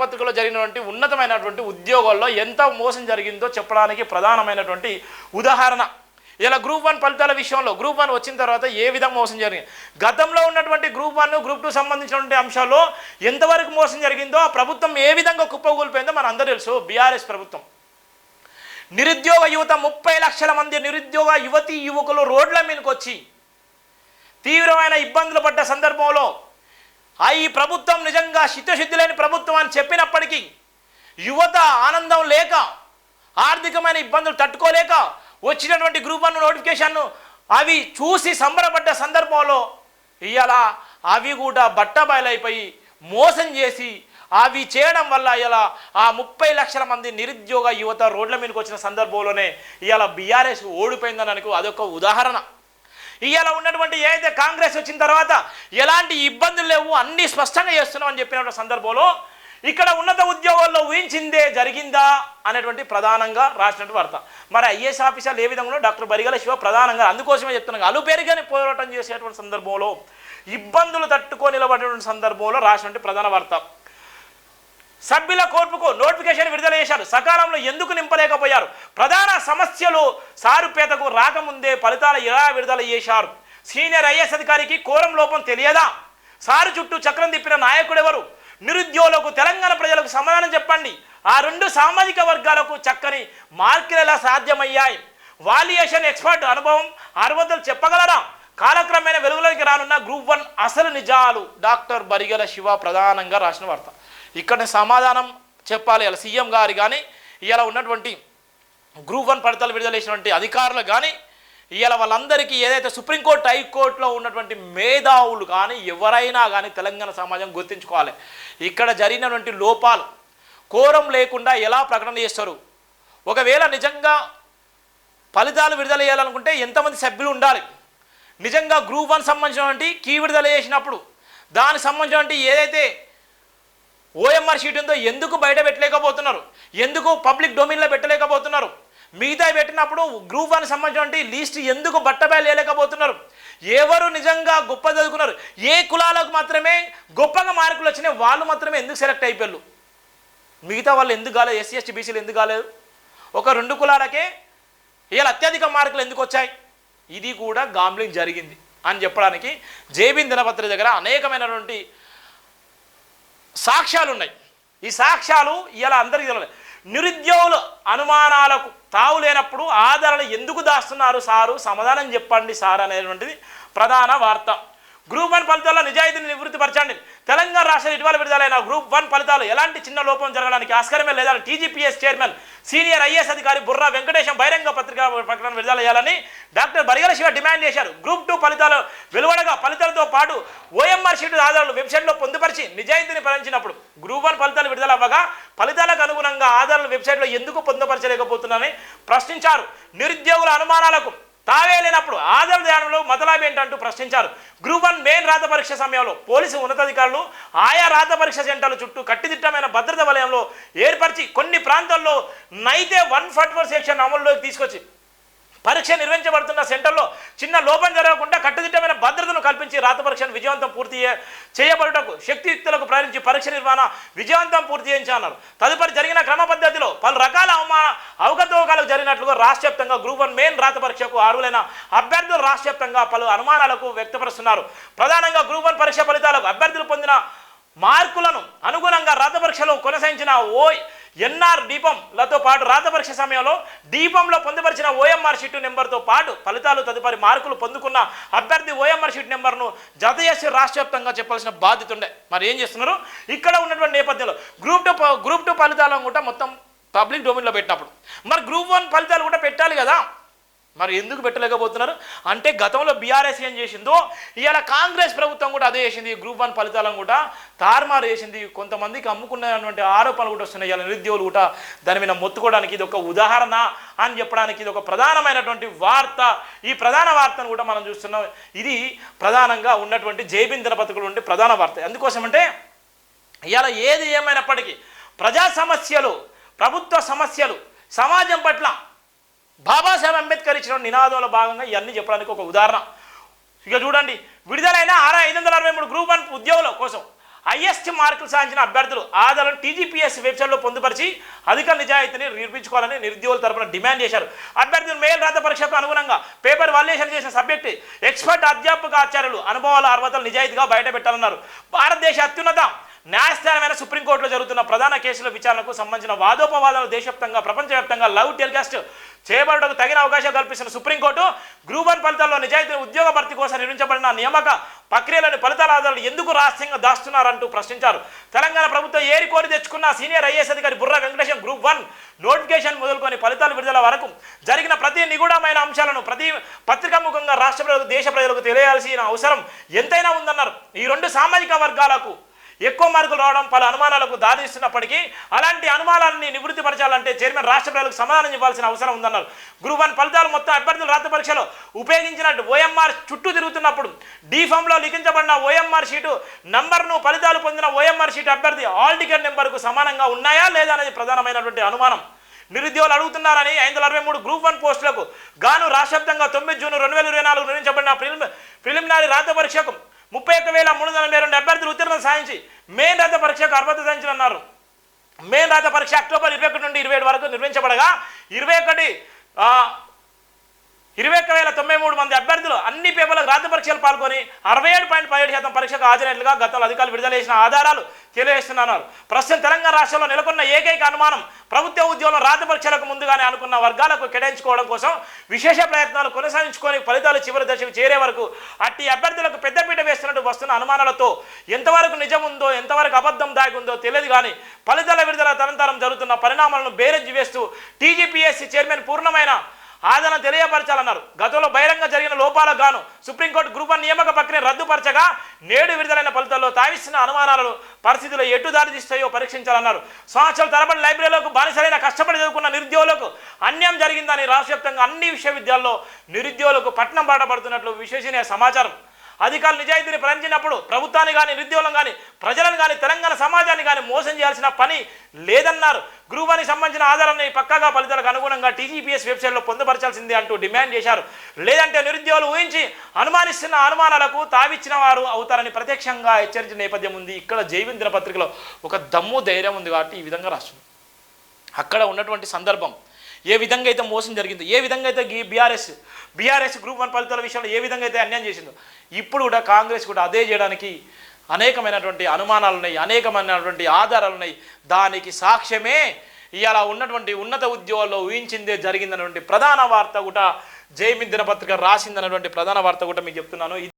పత్రికలో జరిగినటువంటి ఉన్నతమైనటువంటి ఉద్యోగాల్లో ఎంత మోసం జరిగిందో చెప్పడానికి ప్రధానమైనటువంటి ఉదాహరణ. ఇలా గ్రూప్ వన్ ఫలితాల విషయంలో గ్రూప్ వన్ వచ్చిన తర్వాత ఏ విధంగా మోసం జరిగింది? గతంలో ఉన్నటువంటి గ్రూప్ వన్ గ్రూప్ టూ సంబంధించినటువంటి అంశాల్లో ఎంతవరకు మోసం జరిగిందో ఆ ప్రభుత్వం ఏ విధంగా కుప్పగూలిపోయిందో మన అందరూ తెలుసు. బీఆర్ఎస్ ప్రభుత్వం. నిరుద్యోగ యువత ముప్పై లక్షల మంది నిరుద్యోగ యువతి యువకులు రోడ్ల మీదకి వచ్చి తీవ్రమైన ఇబ్బందులు పడ్డ సందర్భంలో ఆ ఈ ప్రభుత్వం నిజంగా చిత్తశుద్ధి లేని ప్రభుత్వం అని చెప్పినప్పటికీ యువత ఆనందం లేక ఆర్థికమైన ఇబ్బందులు తట్టుకోలేక వచ్చినటువంటి గ్రూప్ వన్ నోటిఫికేషన్ను అవి చూసి సంబరపడ్డ సందర్భంలో ఇవాళ అవి కూడా బట్టబయలైపోయి మోసం చేసి అవి చేయడం వల్ల ఇలా ఆ ముప్పై లక్షల మంది నిరుద్యోగ యువత రోడ్ల మీదకి వచ్చిన సందర్భంలోనే ఇవాళ బీఆర్ఎస్ ఓడిపోయిందని అనుకో అదొక ఉదాహరణ. ఇవాళ ఉన్నటువంటి ఏదైతే కాంగ్రెస్ వచ్చిన తర్వాత ఎలాంటి ఇబ్బందులు లేవు అన్నీ స్పష్టంగా చేస్తున్నాం అని చెప్పినటువంటి సందర్భంలో ఇక్కడ ఉన్నత ఉద్యోగాల్లో ఊహించిందే జరిగిందా అనేటువంటి ప్రధానంగా రాసినటువంటి వార్త. మరి ఐఏఎస్ ఆఫీసర్లు ఏ విధంగా డాక్టర్ బరిగల శివ ప్రధానంగా అందుకోసమే చెప్తున్నాను. అలుపేరుగానే పోరాటం చేసేటువంటి సందర్భంలో ఇబ్బందులు తట్టుకొని నిలబడేటువంటి సందర్భంలో రాసినటువంటి ప్రధాన వార్త. సభ్యుల కోర్టుకు నోటిఫికేషన్ విడుదల చేశారు. సకాలంలో ఎందుకు నింపలేకపోయారు? ప్రధాన సమస్యలు సారుపేతకు రాకముందే ఫలితాలు ఎలా విడుదల చేశారు? సీనియర్ ఐఎస్ అధికారికి కోరం లోపం తెలియదా? సారు చుట్టూ చక్రం తిప్పిన నాయకుడు ఎవరు? నిరుద్యోగులకు తెలంగాణ ప్రజలకు సమాధానం చెప్పండి. ఆ రెండు సామాజిక వర్గాలకు చక్కని మార్కులు ఎలా సాధ్యమయ్యాయి? వాల్యుయేషన్ ఎక్స్పర్ట్ అనుభవం అర్హతలు చెప్పగలరా? కాలక్రమేణా వెలుగులోకి రానున్న గ్రూప్ వన్ అసలు నిజాలు. డాక్టర్ బరిగల శివ ప్రధానంగా రాసిన వార్త. ఇక్కడ సమాధానం చెప్పాలి. ఇలా సీఎం గారు కానీ ఇలా ఉన్నటువంటి గ్రూప్ వన్ ఫలితాలు విడుదల చేసినటువంటి అధికారులు కానీ ఇలా వాళ్ళందరికీ ఏదైతే సుప్రీంకోర్టు హైకోర్టులో ఉన్నటువంటి మేధావులు కానీ ఎవరైనా కానీ తెలంగాణ సమాజం గుర్తించుకోవాలి. ఇక్కడ జరిగినటువంటి లోపాలు కోరం లేకుండా ఎలా ప్రకటన చేస్తారు? ఒకవేళ నిజంగా ఫలితాలు విడుదల చేయాలనుకుంటే ఎంతమంది సభ్యులు ఉండాలి? నిజంగా గ్రూప్ వన్ సంబంధించినటువంటి కీ విడుదల చేసినప్పుడు దానికి సంబంధించినటువంటి ఏదైతే ఓఎంఆర్ షీట్ ఉందో ఎందుకు బయట పెట్టలేకపోతున్నారు? ఎందుకు పబ్లిక్ డొమైన్లో పెట్టలేకపోతున్నారు? మిగతా పెట్టినప్పుడు గ్రూప్ వన్ సంబంధించినటువంటి లీస్ట్ ఎందుకు బట్టబయలు వేయలేకపోతున్నారు ఎవరు నిజంగా గొప్ప చదువుకున్నారు? ఏ కులాలకు మాత్రమే గొప్పగా మార్కులు వచ్చినాయి? వాళ్ళు మాత్రమే ఎందుకు సెలెక్ట్ అయిపోయారు? మిగతా వాళ్ళు ఎందుకు కాలేదు? ఎస్సీ ఎస్టీ బీసీలు ఎందుకు కాలేదు? ఒక రెండు కులాలకే ఇలా అత్యధిక మార్కులు ఎందుకు వచ్చాయి? ఇది కూడా గాంబ్లింగ్ జరిగింది అని చెప్పడానికి జేబీన్ దినపత్రిక దగ్గర అనేకమైనటువంటి సాక్ష్యాలు ఉన్నాయి ఈ సాక్ష్యాలు ఇలా అందరికీ తెలియదు నిరుద్యోగులు అనుమానాలకు తావు లేనప్పుడు ఆదరణ ఎందుకు దాస్తున్నారు సారు? సమాధానం చెప్పండి సార్ అనేటువంటిది ప్రధాన వార్త. గ్రూప్ వన్ ఫలితాల్లో నిజాయితీని నివృత్తిపరచండి. తెలంగాణ రాష్ట్ర ఇటీవల విడుదలైన గ్రూప్ వన్ ఫలితాలు ఎలాంటి చిన్న లోపం జరగడానికి ఆస్కారమే లేదని టీజీపీఎస్ చైర్మన్ సీనియర్ ఐఏఎస్ అధికారి బుర్రా వెంకటేశం బహిరంగ పత్రిక ప్రకటన విడుదల చేయాలని డాక్టర్ బరిగల శివ డిమాండ్ చేశారు. గ్రూప్ టూ ఫలితాలు వెలువడగా ఫలితాలతో పాటు ఓఎంఆర్ షీట్ ఆధారాలు వెబ్సైట్లో పొందుపరిచి నిజాయితీని పరించినప్పుడు గ్రూప్ వన్ ఫలితాలు విడుదల అవ్వగా ఫలితాలకు అనుగుణంగా ఆధారాలు వెబ్సైట్లో ఎందుకు పొందుపరచలేకపోతున్నారని ప్రశ్నించారు. నిరుద్యోగుల అనుమానాలకు తావే లేనప్పుడు ఆధార ధ్యానంలో మతలాభి ఏంటంటూ ప్రశ్నించారు. గ్రూప్ వన్ మెయిన్ రాత పరీక్ష సమయంలో పోలీసు ఉన్నతాధికారులు ఆయా రాత పరీక్ష సెంటర్ల చుట్టూ కట్టిదిట్టమైన భద్రత వలయంలో ఏర్పరిచి కొన్ని ప్రాంతాల్లో నైతే వన్ ఫార్టీ ఫోర్ సెక్షన్ అమల్లోకి తీసుకొచ్చి పరీక్ష నిర్వహించబడుతున్న సెంటర్లో చిన్న లోపం జరగకుండా కట్టుదిట్టమైన భద్రతను కల్పించి రాత పరీక్షను విజయవంతం పూర్తి చేయబడుటకు శక్తియుక్తులకు ప్రయాణించి పరీక్ష నిర్వహణ విజయవంతం పూర్తి చేయించన్నారు తదుపరి జరిగిన క్రమ పద్ధతిలో పలు రకాల అవమాన అవకతవకాలకు జరిగినట్లుగా రాష్ట్ర వ్యాప్తంగా గ్రూప్ వన్ మెయిన్ రాత పరీక్షకు అర్హులైన అభ్యర్థులు రాష్ట్ర వ్యాప్తంగా పలు అనుమానాలకు వ్యక్తపరుస్తున్నారు. ప్రధానంగా గ్రూప్ వన్ పరీక్ష ఫలితాలకు అభ్యర్థులు పొందిన మార్కులను అనుగుణంగా రాత పరీక్షలో కొనసాగించిన ఓ ఎన్ఆర్ దీపంలతో పాటు రాత పరీక్ష సమయంలో దీపంలో పొందుపరిచిన ఓఎంఆర్ షీట్ నెంబర్తో పాటు ఫలితాలు తదుపరి మార్కులు పొందుకున్న అభ్యర్థి ఓఎంఆర్ షీట్ నెంబర్ను జత చేసి రాష్ట్ర వ్యాప్తంగా చెప్పాల్సిన బాధ్యత ఉండే. మరి ఏం చేస్తున్నారు? ఇక్కడ ఉన్నటువంటి నేపథ్యంలో గ్రూప్ టూ గ్రూప్ టూ ఫలితాలను కూడా మొత్తం పబ్లిక్ డొమైన్లో పెట్టినప్పుడు. మరి గ్రూప్ వన్ ఫలితాలు కూడా పెట్టాలి కదా? మరి ఎందుకు పెట్టలేకపోతున్నారు? అంటే గతంలో బీఆర్ఎస్ ఏం చేసిందో ఇవాళ కాంగ్రెస్ ప్రభుత్వం కూడా అదే చేసింది గ్రూప్ వన్ ఫలితాలను కూడా తారుమారు చేసింది. కొంతమందికి అమ్ముకున్నటువంటి ఆరోపణలు కూడా వస్తున్నాయి ఇవాళ నిరుద్యోగులు కూడా దాని మీద మొత్తుకోవడానికి ఇది ఒక ఉదాహరణ అని చెప్పడానికి ఇది ఒక ప్రధానమైనటువంటి వార్త. ఈ ప్రధాన వార్తను కూడా మనం చూస్తున్నాం. ఇది ప్రధానంగా ఉన్నటువంటి జైబిన్ దినపత్రికలు ఉండే ప్రధాన వార్త. ఎందుకోసమంటే ఇవాళ ఏది ఏమైనప్పటికీ ప్రజా సమస్యలు ప్రభుత్వ సమస్యలు సమాజం పట్ల బాబాసాహెబ్ అంబేద్కర్ ఇచ్చిన నినాదంలో భాగంగా ఇవన్నీ చెప్పడానికి ఒక ఉదాహరణ. ఇక చూడండి విడుదలైన ఆరు ఐదు వందల అరవై మూడు గ్రూప్ వన్ ఉద్యోగుల కోసం హైయెస్ట్ మార్కులు సాధించిన అభ్యర్థులు ఆధారం టీజీపీఎస్ వెబ్సైట్లో పొందుపరిచి అధిక నిజాయితీని నిరూపించుకోవాలని నిరుద్యోగుల తరపున డిమాండ్ చేశారు. అభ్యర్థులు మేల్ రాత పరీక్షకు అనుగుణంగా పేపర్ వాల్యుయేషన్ చేసిన సబ్జెక్టు ఎక్స్పర్ట్ అధ్యాపక ఆచార్యులు అనుభవాల అర్హతలు నిజాయితీగా బయటపెట్టాలన్నారు. భారతదేశ అత్యున్నత న్యాయస్థానమైన సుప్రీంకోర్టులో జరుగుతున్న ప్రధాన కేసుల విచారణకు సంబంధించిన వాదోపవాదాలు దేశవ్యాప్తంగా ప్రపంచవ్యాప్తంగా లవ్ టెలికాస్ట్ చేయబడటకు తగిన అవకాశం కల్పిస్తున్న సుప్రీంకోర్టు గ్రూప్ వన్ ఫలితాల్లో నిజాయితీ ఉద్యోగ భర్తీ కోసం నిర్మించబడిన నియామక ప్రక్రియలోని ఫలితాల ఆధారాలు ఎందుకు రహస్యంగా దాస్తున్నారంటూ ప్రశ్నించారు. తెలంగాణ ప్రభుత్వం ఏరి కోరి తెచ్చుకున్న సీనియర్ ఐఏఎస్ అధికారి Burra Venkatesham group one notification మొదలుకొని ఫలితాలు విడుదల వరకు జరిగిన ప్రతి నిగూఢమైన అంశాలను ప్రతి పత్రికాముఖంగా రాష్ట్ర ప్రజలకు దేశ ప్రజలకు తెలియాల్సిన అవసరం ఎంతైనా ఉందన్నారు. ఈ రెండు సామాజిక వర్గాలకు ఎక్కువ మార్కులు రావడం పలు అనుమానాలకు దారిస్తున్నప్పటికీ అలాంటి అనుమానాలని నివృత్తిపరచాలంటే చైర్మన్ రాష్ట్ర ప్రజలకు సమాధానం ఇవ్వాల్సిన అవసరం ఉందన్నారు. గ్రూప్ వన్ ఫలితాలు మొత్తం అభ్యర్థులు రాత పరీక్షలో ఉపయోగించినట్టు ఓఎంఆర్ చుట్టూ తిరుగుతున్నప్పుడు డీఫామ్లో లిఖించబడిన ఓఎంఆర్ షీటు నంబర్ను ఫలితాలు పొందిన ఓఎంఆర్ షీట్ అభ్యర్థి ఆల్ టికెట్ నెంబర్కు సమానంగా ఉన్నాయా లేదా అనేది ప్రధానమైనటువంటి అనుమానం. నిరుద్యోగులు అడుగుతున్నారని ఐదు వందల అరవై మూడు గ్రూప్ వన్ పోస్టులకు గాను రాష్ట్రవ్యాప్తంగా తొమ్మిది జూన్ రెండు వేల ఇరవై నాలుగు నిర్వహించబడిన ప్రిలిమ్ ప్రిలిమినరీ రాత పరీక్షకు ముప్పై ఒక్క వేల మూడు వందల ఎనభై సాధించి మెయిన్ రాత పరీక్షకు అర్హత సాధించారన్నారు. మెయిన్ రాత పరీక్ష అక్టోబర్ ఇరవై ఒకటి నుండి ఇరవై ఏడు వరకు నిర్వహించబడగా ఇరవై ఒకటి ఆ, ఇరవై ఒక్క వేల తొంభై మూడు మంది అభ్యర్థులు అన్ని పేపర్లకు రాత పరీక్షలు పాల్గొని అరవై ఏడు పాయింట్ పదిహేడు శాతం పరీక్షకు హాజరైనట్లుగా గతంలో అధికారులు విడుదల చేసిన ఆధారాలు తెలియజేస్తున్నారు. ప్రస్తుతం తెలంగాణ రాష్ట్రంలో నెలకొన్న ఏకైక అనుమానం ప్రభుత్వ ఉద్యోగంలో రాత పరీక్షలకు ముందుగానే అనుకున్న వర్గాలకు కేటాయించుకోవడం కోసం విశేష ప్రయత్నాలు కొనసాగించుకొని ఫలితాలు చివరి దశకు చేరే వరకు అట్టి అభ్యర్థులకు పెద్దపీట వేస్తున్నట్టు వస్తున్న అనుమానాలతో ఎంతవరకు నిజం ఉందో ఎంతవరకు అబద్ధం దాగి ఉందో తెలియదు కానీ ఫలితాల విడుదల తరంతరం జరుగుతున్న పరిణామాలను బేరెజ్జి వేస్తూ టీజీపీఎస్సీ చైర్మన్ పూర్ణమైన ఆదరణ తెలియపరచాలన్నారు. గతంలో బహిరంగ జరిగిన లోపాలకు గాను సుప్రీంకోర్టు గ్రూప్ వన్ నియామక ప్రక్రియ రద్దుపరచగా నేడు విడుదలైన ఫలితాల్లో తావిస్తున్న అనుమానాలను పరిస్థితులు ఎటు దారి తీస్తాయో పరీక్షించాలన్నారు. సంవత్సరాల తరబడి లైబ్రరీలకు బానిసలైన కష్టపడి చదువుకున్న నిరుద్యోగులకు అన్యాయం జరిగిందని రాష్ట్ర వ్యాప్తంగా అన్ని విశ్వవిద్యాలయాల్లో నిరుద్యోగులకు పట్నం బాట పడుతున్నట్లు విశ్వసనీయ సమాచారం. అధికారులు నిజాయితీని ప్రకటించినప్పుడు ప్రభుత్వాన్ని కానీ నిరుద్యోగులను కానీ ప్రజలను కానీ తెలంగాణ సమాజాన్ని కానీ మోసం చేయాల్సిన పని లేదన్నారు. గృహానికి సంబంధించిన ఆధారాన్ని పక్కాగా ఫలితాలకు అనుగుణంగా టీజీపీఎస్ వెబ్సైట్లో పొందుపరచాల్సిందే అంటూ డిమాండ్ చేశారు. లేదంటే నిరుద్యోగులు ఊహించి అనుమానిస్తున్న అనుమానాలకు తావిచ్చిన వారు అవుతారని ప్రత్యక్షంగా హెచ్చరించిన నేపథ్యం ఉంది. ఇక్కడ జైవింద్ర పత్రికలో ఒక దమ్ము ధైర్యం ఉంది కాబట్టి ఈ విధంగా రాస్తుంది. అక్కడ ఉన్నటువంటి సందర్భం ఏ విధంగా అయితే మోసం జరిగిందో ఏ విధంగా అయితే ఈ బీఆర్ఎస్ బీఆర్ఎస్ గ్రూప్ వన్ ఫలితాల విషయంలో ఏ విధంగా అయితే అన్యాయం చేసిందో ఇప్పుడు కూడా కాంగ్రెస్ కూడా అదే చేయడానికి అనేకమైనటువంటి అనుమానాలు ఉన్నాయి అనేకమైనటువంటి ఆధారాలు ఉన్నాయి. దానికి సాక్ష్యమే ఇవాళ ఉన్నటువంటి ఉన్నత ఉద్యోగాల్లో ఊహించిందే జరిగిందన్నటువంటి ప్రధాన వార్త కూడా జైమిన్ దినపత్రిక రాసిందన్నటువంటి ప్రధాన వార్త కూడా మీకు చెప్తున్నాను.